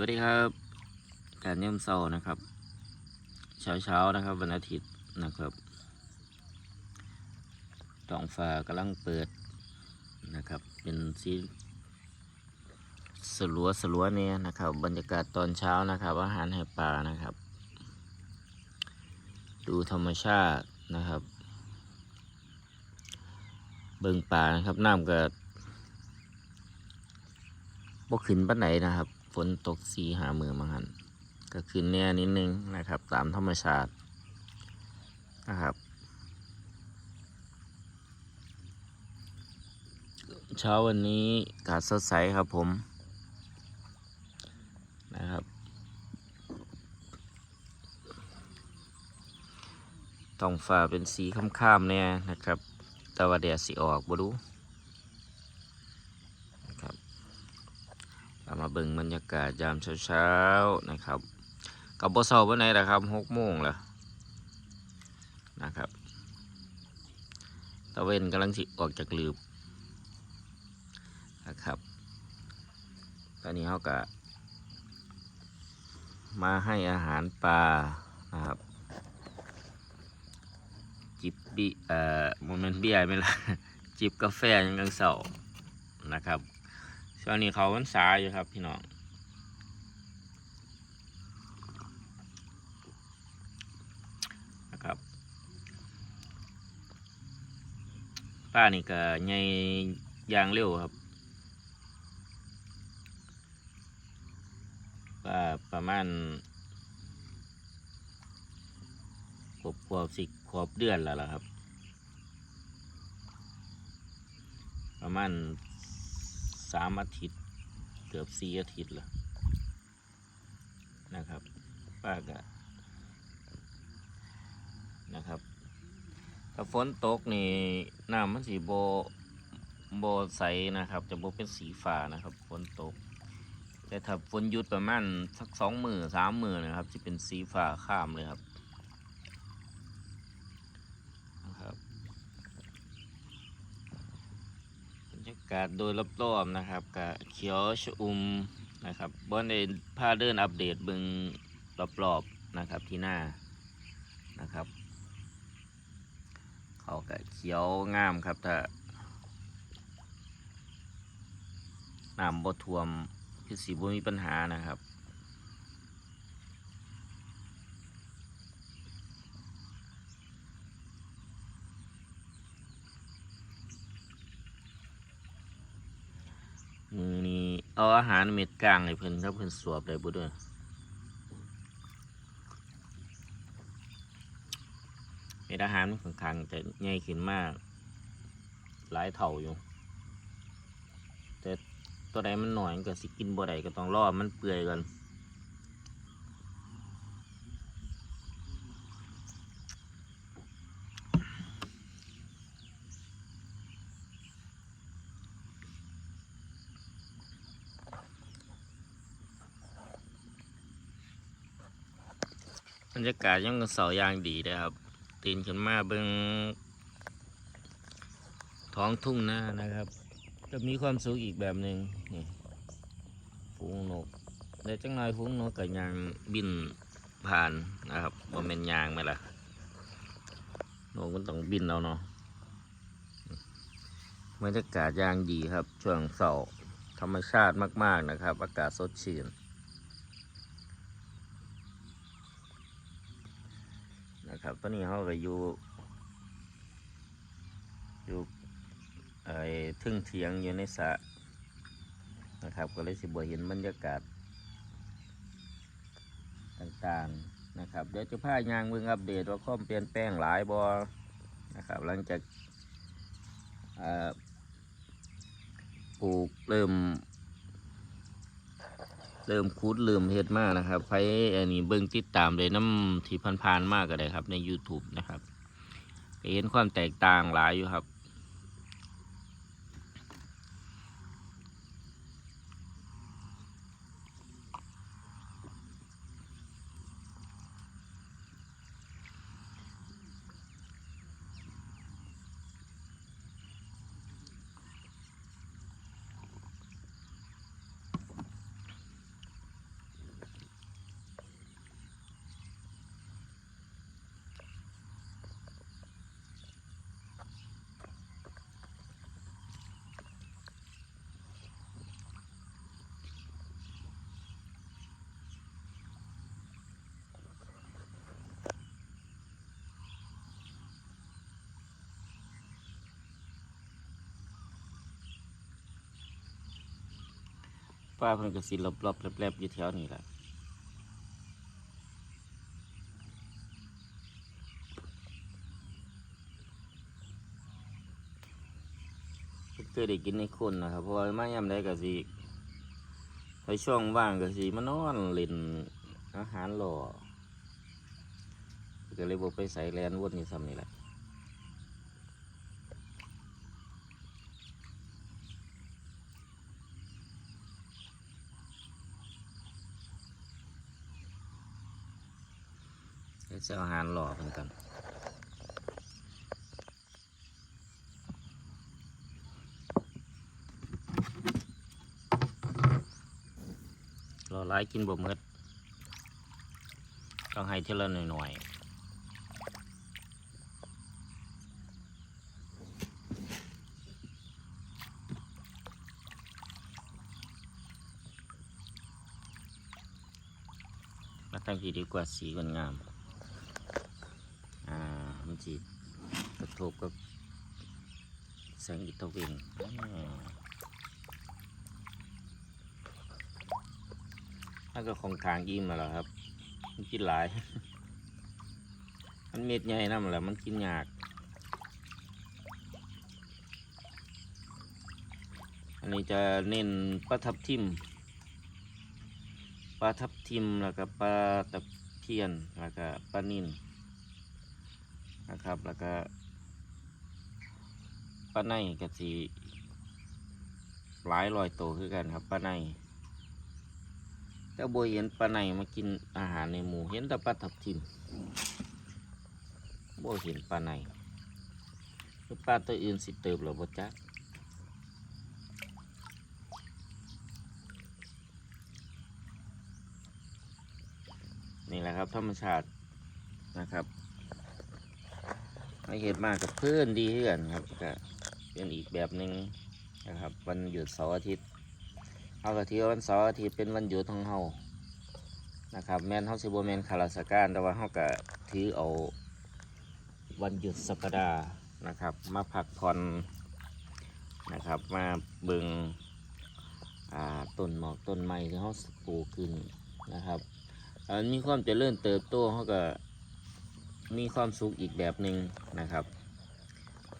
วัสดีครับการเยี่ยมเศร้านะครับ เช้าเช้านะครับวันอาทิตย์นะครับท้องฟ้ากำลังเปิดนะครับ เป็นสีสลัวสลัวเนี่ยนะครับ บรรยากาศตอนเช้านะครับ อาหารให้ปลานะครับ ดูธรรมชาตินะครับ เบิ่งป่านะครับน้ำก็บ่ขึ้นปานไหนนะครับ นตกสีหามือมาหันก็ขึ้นแน่นิดนึงนะครับ ตามธรรมชาตินะครับ เช้าวันนี้อากาศสดใสครับผมนะครับท้องฟ้าเป็นสีค่ำๆเนี่ยนะครับ แต่ว่าแดดสิออกบ่รู้นะครับ เรามาเบิ่งบรรยากาศยามเช้าๆนะครับกับบ่เช้าวันไหนล่ะครับหกโมงแล้วนะครับตะเวนกำลังสิออกจากลืบนะครับ ตอนนี้เขาก็มาให้อาหารปลานะครับ จิบบีเอ่อโมเมนต์เบียร์ไม่ละจิบกาแฟยังกังเสานะครับ ช่วงนี้เขาวันษาอยู่ครับพี่น้องนะครับป้านี่ก็ใหญ่ยางเร็วครับป้าประมาณขวบขวบสิขวบเดือนแล้วล่ะครับ ประมาณ สามอาทิตย์ เกือบสี่อาทิตย์แล้วนะครับ ป้าก็นะครับถ้าฝนตกนี่น้ำมันสีโบโบใสนะครับ จะโบเป็นสีฟ้านะครับฝนตก แต่ถ้าฝนหยุดประมาณสักสองมือสามมือนะครับจะเป็นสีฟ้าข้ามเลยครับนะครับบรรยา กาโดยรอบๆนะครับกับเขียวชอุ่มนะครับบอนได้พาเดินอัปเดตบึงรอบๆนะครับที่หน้านะครับ เขากะเขียวงามครับถ้าน้ำบ่ท่วมคือสีบ่มีปัญหานะครับ มือนี้ เอาอาหารเม็ดกลางให้เพิ่นครับเพิ่นสวบได้บุด้วยเม็ดอาหารมันค่อนข้างจะใหญ่ขึ้นมาก หลายเท่าอยู่ แต่ตัวใดมันหน่อยก็สิกินบ่ได้ก็ต้องรอมันเปื่อยก่อน รรยากาศยังเสายางดีเลยครับตื่นขึ้นมาเบิ่งท้องทุ่งนานะครับ จะมีความสุขอีกแบบหนึ่งนี่ฝูงนกแล้จังหน่อยฝูงนกกับยางบินผ่านนะครับบ่แม่นยางไหมล่ะนกมันต้องบินเอาเนาะบรรยากาศยางดีครับช่วงเสาร์ธรรมชาติมาก ๆนะครับ อากาศสดชื่น นะ ครับตอนนี้เขาก็อยู่ อยู่ไอ้ทึ่งเถียงอยู่ในสระนะครับ ก็เลยสิบ่เห็นบรรยากาศ ต่างๆนะครับ เดี๋ยวจะพายางเบิ่งอัปเดตว่าความเปลี่ยนแปลงหลายบ่นะครับ หลังจากปลูกเริ่ม เริ่มคูดเริ่มเฮ็ดมากนะครับใครอันนี้เบิ้งติดตามเลยน้ำที่ผ่านๆมากก็ได้ครับ ใน YouTube นะครับเห็นความแตกต่างหลายอยู่ครับ ป้าเพิ่นก็สิรอบๆแลบๆอยู่แถวนี้แหละเคยได้กินในคนนะครับ เพราะว่ามายามใดก็สิในช่วงว่างก็สิมานอนเล่นอาหารหล่อก็เลยบ่ไปใส่แลนวนนี่ซ้ำนี่แหละ เจะเอาหารหล่อเพิ่นกันรอหลายกินบ่หมดต้องให้เท่าละหน่อยๆมาตั้งทีดีกว่าสีมันงามามันจีกระทบกับแสงอิฐเวงอ่าถ้าก็ของทางยิ้มมาแล้วครับ มันกินหลาย มันเม็ดใหญ่นั่นแหละมันกินยากอันนี้จะเน้นปลาทับทิมปลาทับทิมแล้วก็ปลาตะเพียนแล้วก็ปลานิ่น นะครับ แล้วก็ปลาในกะสีหลายรอยโตวคือกันครับปลาในแต่โบเห็นปลาในมากินอาหารในหมู่เห็นแต่ปลาทับทิมโบเห็นปลาในคือปลาตัวอื่นสิเติบหรือบ่จักนี่แหละครับธรรมชาตินะครับ ไม่เห็นมากกับเพื่อนดีเพื่อนครับก็เป็นอีกแบบหนึ่งนะครับ วันหยุดเสาร์อาทิตย์เอากะทีว่าวันเสาร์อาทิตย์เป็นวันหยุดของเฮานะครับแมนเฮาสิบ่แมนข้าราชการแต่ว่าเฮาก็ถือเอาวันหยุดสัปดาห์นะครับ มาพักผ่อนนะครับมาเบิงอ่าต้นหมอกต้นไม้ที่เฮาปลูกขึ้นนะครับอันมีความเจริญเติบโตเฮาก็ มีความสุขอีกแบบหนึ่งนะครับ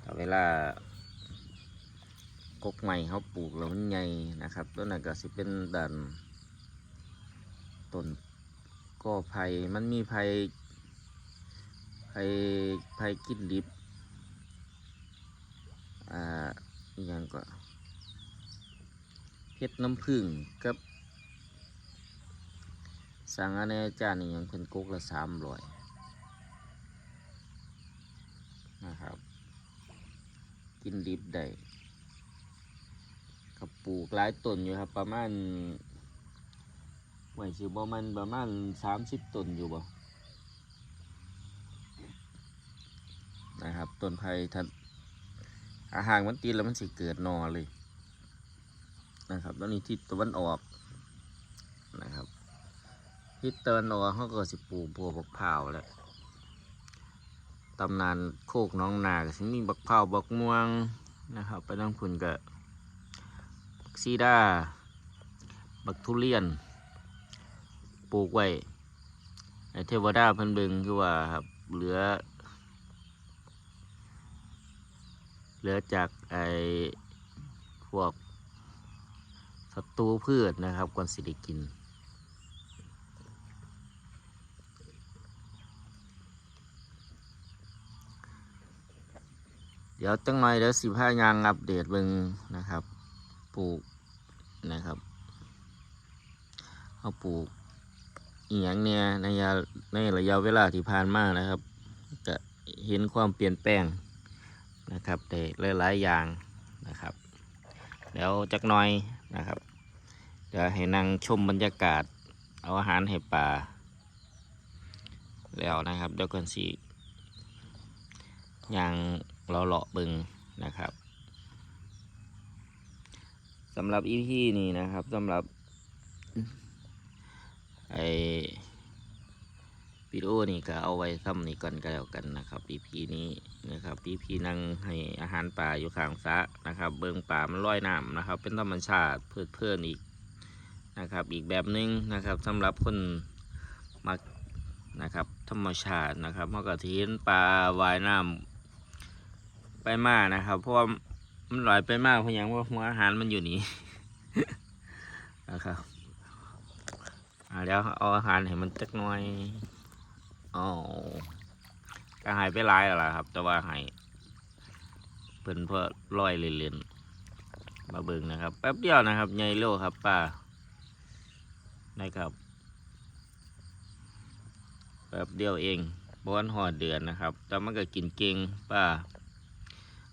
แต่เวลากกใหม่เขาปลูกแล้วมันใหญ่นะครับต้นนั้นก็สิเป็นดันต้นก็ไผ่มันมีไผ่ไผ่ไผ่กินดิบอ่าอย่างก็เพชรน้ำผึ้งกับสังอาเนจานนี่ยังเป็นกกละสามร้อย นะครับ กินดิบได้กับปลูกหลายต้นอยู่ครับ ประมาณไหวสิบ่มันประมาณสามสิบต้นอยู่บ่นะครับต้นไผ่ถ้าอาหารมันตีแล้วมันสิเกิดนอเลยนะครับตอนนี้ทิศตะวันออกนะครับทิศตะวันออกเขาก็สิปลูกบัวบักพร้าวแล้ว ตำนานโคกน้องนาก็สิมีบักเผาบักม่วงนะครับ ไปนั่งคุณกับบักซีดาบักทุเรียน ปลูกไว้ไอเทวดาเพิ่นเบิงคือว่าครับเหลือ เหลือจากไอพวกศัตรูพืชนะครับก่อนสิได้กิน ดี๋ยวจังหน่อยเดี๋ยวสิพายางอัปเดตเบิงนะครับ ปลูกนะครับเอาปลูกอีหยังเนี่ยในยาในระยะเวลาที่ผ่านมานะครับ จะเห็นความเปลี่ยนแปลงนะครับแต่หลายๆอย่างนะครับแล้วจักหน่อยนะครับเดี๋ยวให้นั่งชมบรรยากาศ เอาอาหารให้ป่าแล้วนะครับเดี๋ยวก่อนสิอย่าง เราเลาะเบิงนะครับสำหรับอีพีนี้นะครับสำหรับไอวิดีโอนี้ก็เอาไว้ซ้ำนี้ก่อนก็แล้วกันนะครับอีพีนี้นะครับอีพีนั่งให้อาหารป่าอยู่ข้างสะนะครับ เบิงป่ามันลอยน้ำนะครับ เป็นธรรมชาติเพลิดเพลินอีกนะครับ อีกแบบหนึงนะครับสำหรับคนมักนะครับ ธรรมชาตินะครับเขาก็สิเห็นปลาว่ายน้ำ ไปมานะครับเพราะว่ามันลอยไปมากเพราะหยังว่าหัวอาหารมันอยู่นี่นะครับอ่าเดี๋ยวเอาอาหารให้มันจักหน่อยอ๋อก็หายไปหลายแล้วล่ะครับ แต่ว่าหายเพิ่นเพื่อลอยเล่นๆมาเบิ่งนะครับ แป๊บเดียวนะครับใหญ่โลครับป้านะครับแป๊บเดียวเองบอนหอดเดือนนะครับ แต่มันก็กินเก่งป้า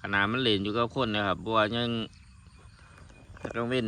ขนาดมันเล่นอยู่กับคนนะครับบัวยังต้องเว้น